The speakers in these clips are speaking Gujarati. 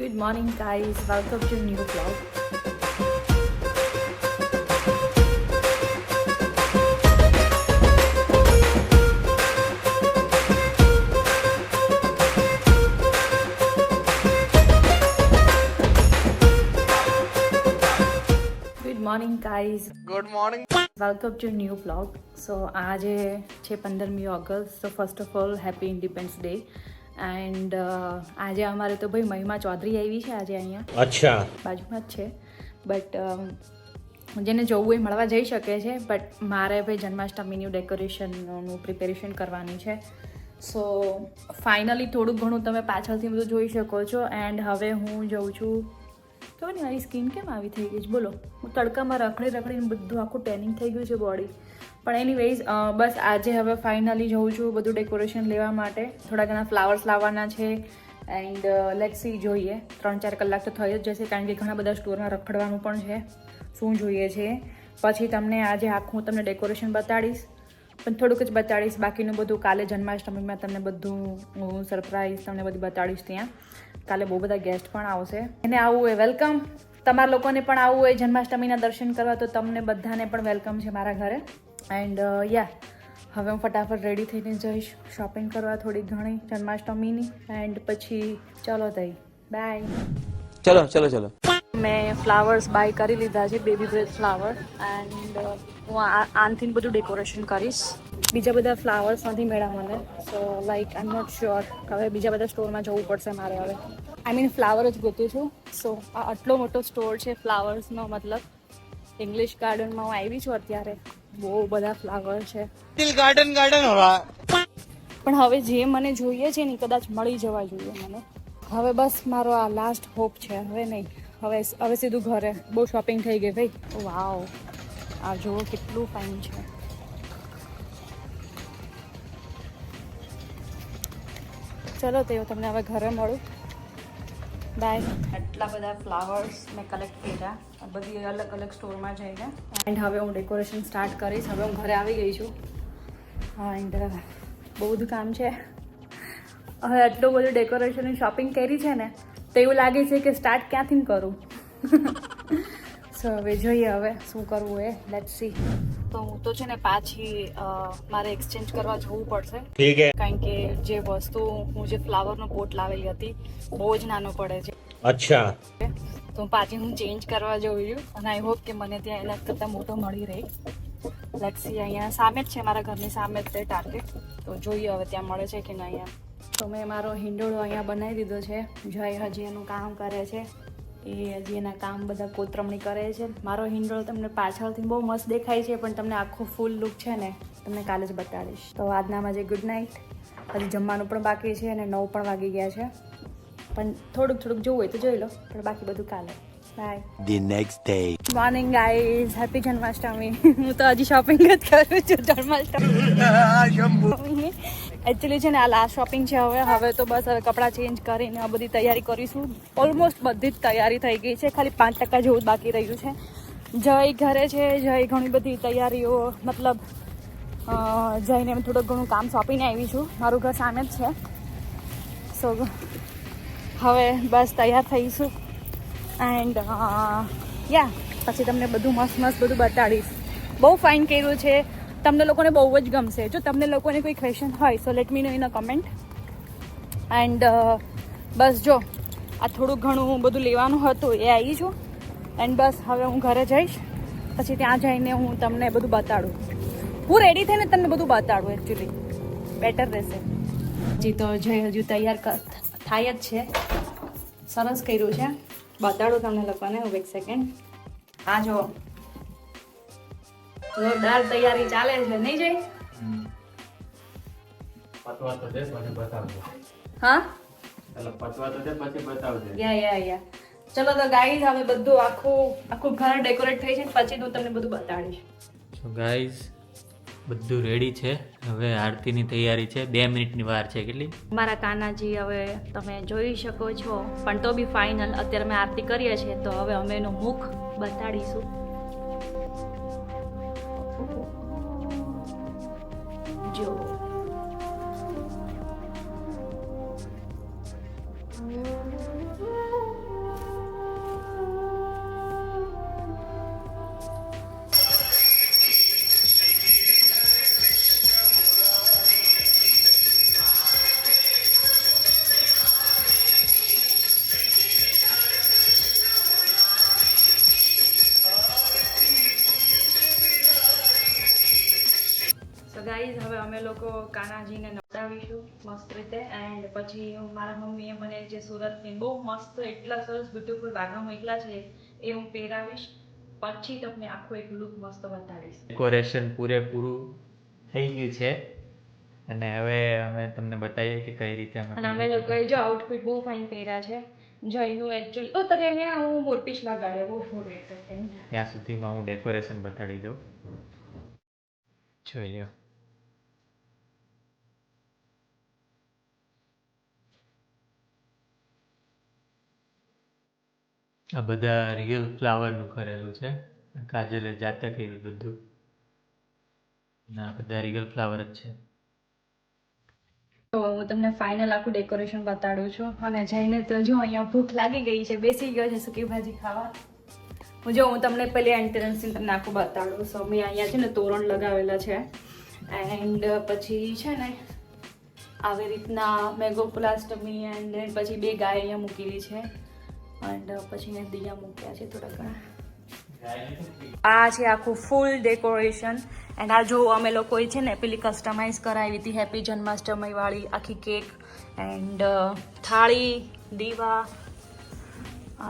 Good morning, guys. Welcome to a new vlog. Good morning, guys. Good morning welcome to new blog so આજે છે પંદરમી August so first of all happy independence day And uh, આજે અમારે તો ભાઈ મહિમા ચૌધરી આવી છે આજે અહીંયા. અચ્છા. બાજુમાં જ છે. બટ um, જેને જોવું એ મળવા જઈ શકે છે. બટ મારે ભાઈ જન્માષ્ટમીનું ડેકોરેશનનું પ્રિપેરેશન કરવાની છે. સો ફાઇનલી થોડું ઘણું તમે પાછળથી બધું જોઈ શકો છો. એન્ડ હવે હું જઉં છું. ખબર ને મારી સ્કિન કેમ આવી થઈ ગઈ છે? બોલો. હું તડકામાં રખડી રખડીને બધું આખું ટેનિંગ થઈ ગયું છે બોડી પણ એનીવેઝ બસ આજે હવે ફાઇનલી જઉં છું બધું ડેકોરેશન લેવા માટે. થોડા ઘણા ફ્લાવર્સ લાવવાના છે એન્ડ લેટ સી જોઈએ. ત્રણ ચાર કલાક તો થઈ જ જશે કારણ કે ઘણા બધા સ્ટોરમાં રખડવાનું પણ છે. શું જોઈએ છે? પછી તમને આજે આખું તમને ડેકોરેશન બતાડીશ. પણ થોડુંક જ બતાડીશ. બાકીનું બધું કાલે જન્માષ્ટમીમાં તમને બધું હું સરપ્રાઈઝ તમને બધું બતાડીશ ત્યાં. કાલે બહુ બધા ગેસ્ટ પણ આવશે. એને આવવું હોય વેલકમ તમારા લોકોને પણ આવવું હોય જન્માષ્ટમીના દર્શન કરવા તો તમને બધાને પણ વેલકમ છે મારા ઘરે. એન્ડ યા હવે હું ફટાફટ રેડી થઈને જઈશ. શોપિંગ કરવા થોડી ઘણી જન્માષ્ટમીની. એન્ડ પછી ચલો તઈ. બાય ચલો ચલો ચલો. મેં ફ્લાવર્સ બાય કરી લીધા છે બેબી બ્રેથ ફ્લાવર એન્ડ હું આનથી બધું ડેકોરેશન કરીશ. બીજા બધા ફ્લાવર્સ નથી મળ્યા મને. So like I am not sure હવે બીજા બધા સ્ટોરમાં જવું પડશે મારે હવે. આઈ મીન ફ્લાવર જ ગોતું છું. સો આ આટલો મોટો સ્ટોર છે ફ્લાવર્સનો મતલબ. ઇંગ્લિશ ગાર્ડનમાં હું આવી છું અત્યારે. બહુ બધા ફ્લાવર છે. ગાર્ડન ગાર્ડન પણ હવે જે મને જોઈએ છે ને કદાચ મળી જવા જોઈએ મને. હવે બસ મારો આ લાસ્ટ હોપ છે. હવે નહીં. હવે હવે સીધું ઘરે. બહુ શોપિંગ થઈ ગઈ ભાઈ. વાવ આ જુઓ કેટલું ફાઇન છે. ચલો તે તમને હવે ઘરે મળું. બાય આટલા બધા ફ્લાવર્સ મેં કલેક્ટ કર્યા. આ બધી અલગ અલગ સ્ટોરમાં જઈને. એન્ડ હવે હું ડેકોરેશન સ્ટાર્ટ કરીશ. હવે હું ઘરે આવી ગઈ છું. એન્ડ બહુ બધું કામ છે. હવે આટલું બધું ડેકોરેશન શોપિંગ કરી છે ને તો એવું લાગે છે કે સ્ટાર્ટ ક્યાંથી કરું? સો હવે જોઈએ હવે શું કરવું એ. લેટ સી તો હું તો છે ને પાછી મારે એક્સચેન્જ કરવા જવું પડશે. ઠીક હે. કારણ કે જે વસ્તુ હું જે ફ્લાવરનો પોટ લાવેલી હતી બહુ જ નાનો પડે છે. અચ્છા. તો પાછી હું ચેન્જ કરવા જઉં છું અને આઈ હોપ કે મને ત્યાં એના કરતાં મોટો મળી રહે. લક્ષી અહીંયા સામે જ છે મારા ઘરની સામે જ તે ટાર્ગેટ તો જોઈએ હવે ત્યાં મળે છે કે નહીં એમ. તો મેં મારો હિંડોળો અહીંયા બનાવી દીધો છે. જય હજી એનું કામ કરે છે. એ હજી એના કામ બધા કોતરમણી કરે છે. મારો હિંડોળો તમને પાછળથી બહુ મસ્ત દેખાય છે પણ તમને આખો ફૂલ લુક છે ને તમને કાલે જ બતાડીશ. તો આજનામાં જે ગુડ નાઇટ હજી જમવાનું પણ બાકી છે અને નવ પણ વાગી ગયા છે. પણ થોડુંક થોડુંક જોવું હોય તો જોઈ લો પણ બાકી બધું કાલે. By the next day morning guys happy Janmashtami હું તો હજી શોપિંગ જ કરું છું જન્માષ્ટમી. એકચ્યુઅલી છે ને આ લાસ્ટ શોપિંગ છે હવે. હવે તો બસ હવે કપડાં ચેન્જ કરીને આ બધી તૈયારી કરીશું. ઓલમોસ્ટ બધી જ તૈયારી થઈ ગઈ છે. ખાલી પાંચ ટકા જેવું બાકી રહ્યું છે. જય ઘરે છે, જય ઘણી બધી તૈયારીઓ. મતલબ જઈને હું થોડુંક ઘણું કામ સોંપીને આવી છું. મારું ઘર સામે જ છે. સો હવે બસ તૈયાર થઈશું. એન્ડ યા પછી તમને બધું મસ્ત મસ્ત બધું બતાડીશ. બહુ ફાઇન કર્યું છે. તમને લોકોને બહુ જ ગમશે. જો તમને લોકોને કોઈ ક્વેશ્ચન હોય so let me know in a comment and બસ જો, આ થોડું ઘણું બધું લેવાનું હતું, એ આવી છું એન્ડ બસ હવે હું ઘરે જઈશ. પછી ત્યાં જઈને હું તમને બધું બતાડું. હું રેડી થઈને તમને બધું બતાડું એકચ્યુઅલી બેટર રહેશે. હજી તો જય હજુ તૈયાર થાય જ છે. સરસ કર્યું છે. બતાડું તમને લોકોને, હું એક સેકન્ડ આ જો. જોરદાર તૈયારી ચાલે છે નહીં જઈ પતવા તો દે પછી બતાવજો. હા? એટલે પતવા તો દે પછી બતાવજો. યા યા યા. ચલો તો ગાઈઝ હવે બધું આખું આખું ઘર ડેકોરેટ થઈ છે પછી હું તમને બધું બતાડીશ. સો ગાઈઝ બધું રેડી છે. હવે આરતીની તૈયારી છે. બે મિનિટની વાર છે કેટલી? મારા કાનાજી હવે તમે જોઈ શકો છો. પણ તો બી ફાઇનલ અત્યારે અમે આરતી કરીએ છીએ તો હવે અમે એનું મુખ બતાડીશું. લોકો કાનાજીને નવડાવીશું મસ્ત રીતે. એન્ડ પછી મારા મમ્મીએ મને જે સુરતની બહુ મસ્ત એટલા સરસ બ્યુટીફુલ બાગા મોકલા છે એ હું પહેરાવીશ. પછી તમને આખો એક લુક મસ્ત બતાવીશ ડેકોરેશન પૂરેપૂરું થઈ ગયું છે. અને હવે અમે તમને બતાવીએ કે કઈ રીતે અને અમે અમે લોકોએ જો આઉટફિટ બહુ ફાઇન પહેર્યા છે. જો એનું એકચ્યુઅલી ઓ તને અહીંયા હું મોરપીસ લગાડે બહુ ફોટો ત્યાં સુધીમાં હું ડેકોરેશન બતાડી દઉં. જોઈ લ્યો. આ બધા રિયલ ફ્લાવરનું કરેલું છે. કાજલે જાતે કર્યું બધું. ના બધા રિયલ ફ્લાવર જ છે. તો હું તમને ફાઇનલ આખું ડેકોરેશન બતાડું છું. અને જઈને તો જો અહીંયા ભૂખ લાગી ગઈ છે, બેસી ગયો છે સૂકી ભાજી ખાવા. હું જો, હું તમને પહેલી એન્ટ્રન્સથી તમને આખું બતાડું. સો મેં અહીંયા છે ને તોરણ લગાવેલા છે. એન્ડ પછી છે ને, આવી રીતના મેગોપ્લાસ્ટમી એન્ડ પછી બે ગાય અહીંયા મૂકેલી છે. એન્ડ પછી મેં દિયા મૂક્યા છે થોડા ઘણા. આ છે આખું ફૂલ ડેકોરેશન એન્ડ આ જો અમે લોકોએ છે ને પેલી કસ્ટમાઇઝ કરાવી હતી હેપી જન્માષ્ટમી વાળી આખી કેક એન્ડ થાળી, દીવા.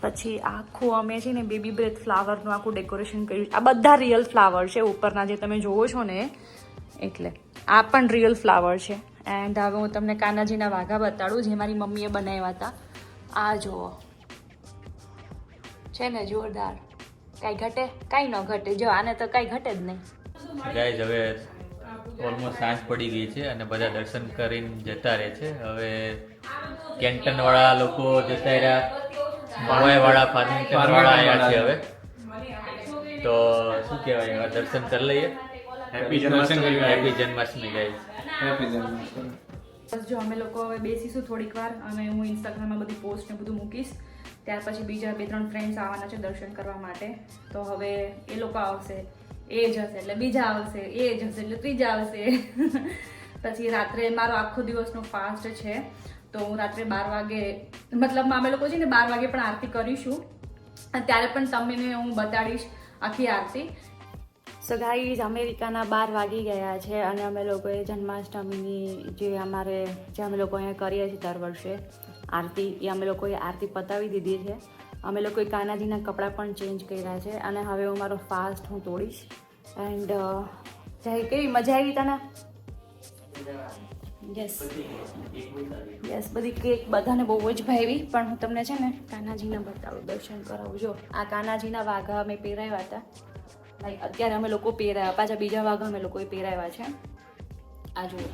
પછી આખું અમે છે ને બેબી બ્રેથ ફ્લાવરનું આખું ડેકોરેશન કર્યું. આ બધા રિયલ ફ્લાવર છે ઉપરના, જે તમે જોવો છો ને. એટલે આ પણ રિયલ ફ્લાવર છે. એન્ડ હવે હું તમને કાનાજીના વાઘા બતાડું, જે મારી મમ્મીએ બનાવ્યા હતા. આ જુઓ. છે ને જોરદાર. કાંઈ ઘટે? કાંઈ ન ઘટે. જો આને તો કાંઈ ઘટે જ નહીં. ગાઈઝ હવે ઓલમોસ્ટ સાંજ પડી ગઈ છે અને બધા દર્શન કરીને જતા રહે છે. હવે કેન્ટન વાળા લોકો જતા રહ્યા. મવાઈ વાળા ફાર્મિંગ વાળા આવ્યા છે હવે. તો શું કહેવાય હવે દર્શન કરી લઈએ. Happy Janmashtami happy Janmashtami guys બસ જો અમે લોકો હવે બેસીશું થોડીક વાર અને હું ઇન્સ્ટાગ્રામમાં બધી પોસ્ટ ને બધું મૂકીશ. ત્યાર પછી બીજા બે ત્રણ ફ્રેન્ડ્સ આવવાના છે દર્શન કરવા માટે. તો હવે એ લોકો આવશે, એ જ હશે, એટલે બીજા આવશે, એ જ હશે, એટલે ત્રીજા આવશે. પછી રાત્રે મારો આખો દિવસનો ફાસ્ટ છે. તો હું રાત્રે બાર વાગે, મતલબ અમે લોકો છે ને બાર વાગે પણ આરતી કરીશું. ત્યારે પણ તમને હું બતાડીશ આખી આરતી. સો ગાઈઝ અમેરિકાના બાર વાગી ગયા છે અને અમે લોકોએ જન્માષ્ટમીની જે અમારે, જે અમે લોકો અહીંયા કરીએ છીએ દર વર્ષે આરતી, એ અમે લોકોએ આરતી પતાવી દીધી છે. અમે લોકોએ કાનાજીના કપડાં પણ ચેન્જ કર્યા છે અને હવે હું મારો ફાસ્ટ હું તોડીશ. એન્ડ કેવી મજા આવી તને? યસ યસ બધી કેક બધાને બહુ જ ભાવી પણ હું તમને છે ને કાનાજીના બતાવું, દર્શન કરાવું. જો, આ કાનાજીના વાઘા અમે પહેરાવ્યા હતા. લાઈક અત્યારે અમે લોકો પહેરાયા પાછા બીજા વાઘા અમે લોકોએ પહેરાવ્યા છે. આ જુઓ.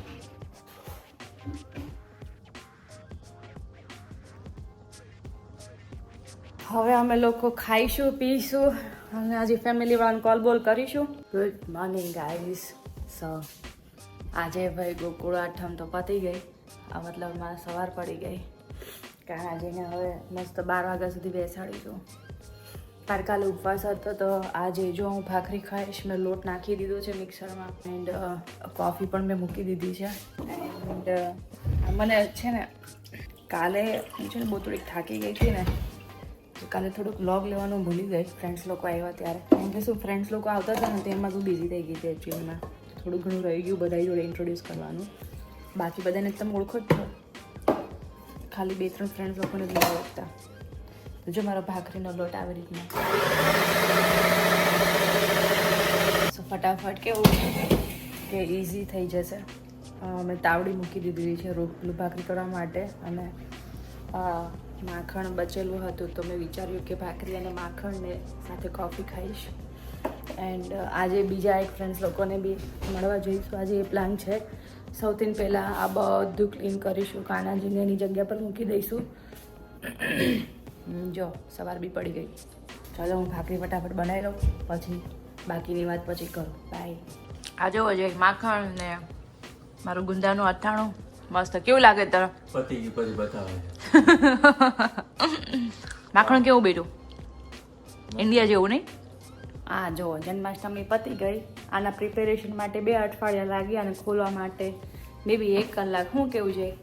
હવે અમે લોકો ખાઈશું, પીશું અને આજે ફેમિલી વાળાને કોલ બોલ કરીશું. ગુડ મોર્નિંગ ગાઈઝ સો આજે ભાઈ ગોકુળ આઠમ તો પતી ગઈ. આ મતલબ મારે સવાર પડી ગઈ. કારણ આજેને હવે મસ્ત બાર વાગ્યા સુધી બેસાડીશું તાર કાલે ઉપવાસ હતો તો આજે જો હું ભાખરી ખાઈશ, મેં લોટ નાખી દીધો છે મિક્સરમાં. એન્ડ કોફી પણ મેં મૂકી દીધી છે. એન્ડ મને છે ને કાલે, હું છે ને બહુ થોડીક થાકી ગઈ હતી ને કાલે થોડુંક વ્લોગ લેવાનું ભૂલી ગઈ ફ્રેન્ડ્સ લોકો આવ્યા ત્યારે. કેમ કે શું ફ્રેન્ડ્સ લોકો આવતા હતા ને તેમાં તું બિઝી થઈ ગઈ હતી એકચ્યુઅલીમાં થોડું ઘણું રહી ગયું બધા જોડે ઇન્ટ્રોડ્યુસ કરવાનું. બાકી બધાને તમે ઓળખો જ છો. ખાલી બે ત્રણ ફ્રેન્ડ્સ લોકોને જ ઓળખતા તો જો મારો ભાખરીનો લોટ આવી રીતના. ફટાફટ કેવું કે ઇઝી થઈ જશે. મેં તાવડી મૂકી દીધી છે રોટલું ભાખરી કરવા માટે અને માખણ બચેલું હતું તો મેં વિચાર્યું કે ભાખરી અને માખણને સાથે કોફી ખાઈશ. એન્ડ આજે બીજા એક ફ્રેન્ડ્સ લોકોને બી મળવા જઈશું. આજે એ પ્લાન છે. સૌથી પહેલાં આ બધું ક્લીન કરીશું. કાનાજીને એની જગ્યા પર મૂકી દઈશું. જો સવાર બી પડી ગઈ. ચાલો હું ભાખરી ફટાફટ બનાવી લઉં. પછી બાકીની વાત પછી કરું. બાય આ જોવો માખણ ને મારું ગુંદાનું અથાણું. મસ્ત કેવું લાગે તરફ પતિ પછી બતાવે. માખણ કેવું બેઠું? ઇન્ડિયા જેવું નહીં? આ જો જન્માષ્ટમી પતી ગઈ. આના પ્રિપેરેશન માટે બે અઠવાડિયા લાગ્યા અને ખોલવા માટે. મે બી એક કલાક. શું કેવું છે?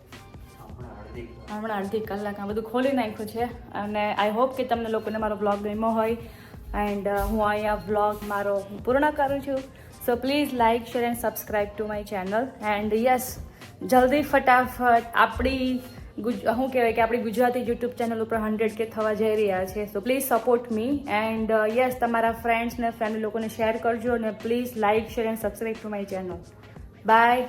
હમણાં અડધી કલાક. આ બધું ખોલી નાખ્યું છે. અને આઈ હોપ કે તમને લોકોને મારો બ્લોગ ગમ્યો હોય. એન્ડ હું અહીંયા બ્લોગ મારો પૂર્ણ કરું છું. So please like share and subscribe to my channel and yes જલ્દી ફટાફટ આપણી ગુજ શું કહેવાય કે આપણી ગુજરાતી યુટ્યુબ ચેનલ ઉપર હંડ્રેડ કે થવા જઈ રહ્યા છે. So please support me and yes તમારા ફ્રેન્ડ્સ ને ફેમિલી લોકોને શેર કરજો અને please like share and subscribe to my channel bye